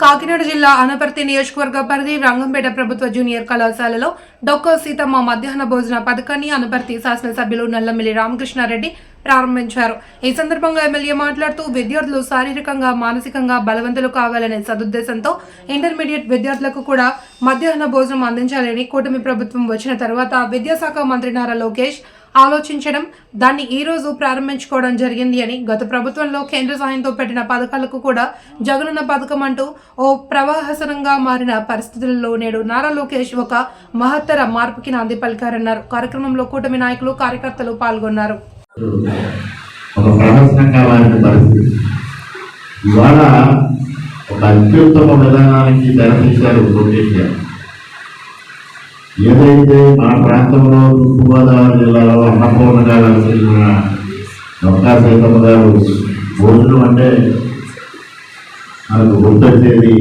కాకినాడ జిల్లా అనపర్తి నియోజకవర్గ పరిధి రంగంపేట ప్రభుత్వ జూనియర్ కళాశాలలో డొక్కో సీతమ్మ మధ్యాహ్న భోజన పథకాన్ని అనపర్తి శాసనసభ్యులు నల్లమిల్లి రామకృష్ణారెడ్డి ప్రారంభించారు. ఈ సందర్భంగా ఎమ్మెల్యే మాట్లాడుతూ విద్యార్థులు శారీరకంగా మానసికంగా బలవంతులు కావాలనే సదుద్దేశంతో ఇంటర్మీడియట్ విద్యార్థులకు కూడా మధ్యాహ్న భోజనం అందించాలని కూటమి ప్రభుత్వం వచ్చిన తర్వాత విద్యాశాఖ మంత్రి నారా లోకేష్ ఆలోచించడం దాన్ని ఈ రోజు ప్రారంభించుకోవడం జరిగింది అని గత ప్రభుత్వంలో కేంద్ర సాయంతో పెట్టిన పథకాలకు కూడా జగనన్న పథకం అంటూ ఓ ప్రవాహసనంగా మారిన పరిస్థితుల్లో నేడు నారా లోకేష్ ఒక మహత్తర మార్పుకి నాంది పలికారన్నారు. కార్యక్రమంలో కూటమి నాయకులు కార్యకర్తలు పాల్గొన్నారు. ఒక ఇవాళ ఒక అత్యుత్తమ విధానానికి తెరతీశారు లోకేష్ గారు. ఏదైతే మన ప్రాంతంలో తూర్పుగోదావరి జిల్లాలో అన్నపూర్ణ గారు అనుసరించిన డొక్కా సీతమ్మ గారు భోజనం అంటే మనకు గుర్తొచ్చేది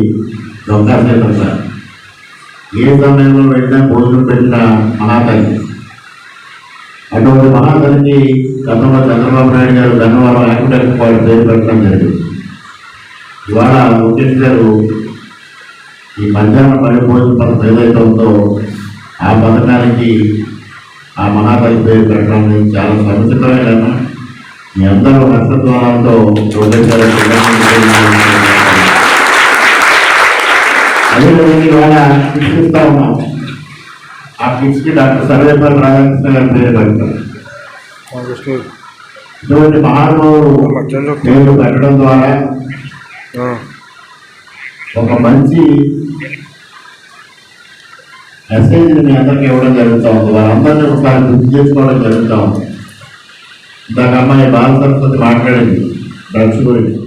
డొక్కా సీతమ్మ గారు. ఏ సమయంలో వెళ్ళినా భోజనం పెట్టిన మహాతల్లి అటువంటి మహాతల్లికి గతంలో చంద్రబాబు నాయుడు గారు ధన్యవాదం యాక్టర్ వాళ్ళు పేరు పెట్టడం జరిగింది. ఇవాళ లోకేష్ గారు ఈ మధ్యాహ్న పని పథకం ఏదైతే ఉందో ఆ పథకానికి ఆ మహాతల్లి పేరు పెట్టడం చాలా సముచితమైన. మీ అందరూ నక్షత్రాలతో అదేవిధంగా ఇవాళ ఉన్నాం ఆ కిట్స్కి డాక్టర్ సర్వేపల్లి రాధాకృష్ణ గారి పేరు ఇటువంటి మహానుభావులు పేర్లు పెట్టడం ద్వారా ఒక మంచి మెసేజ్ మీ అందరికీ ఇవ్వడం జరుగుతూ ఉంది. వారందరినీ ఒకసారి గుర్తు చేసుకోవడం జరుగుతూ ఉంది. ఇందాక అమ్మాయి బాల సరస్వతి మాట్లాడింది. డ్రగ్స్ గురించి.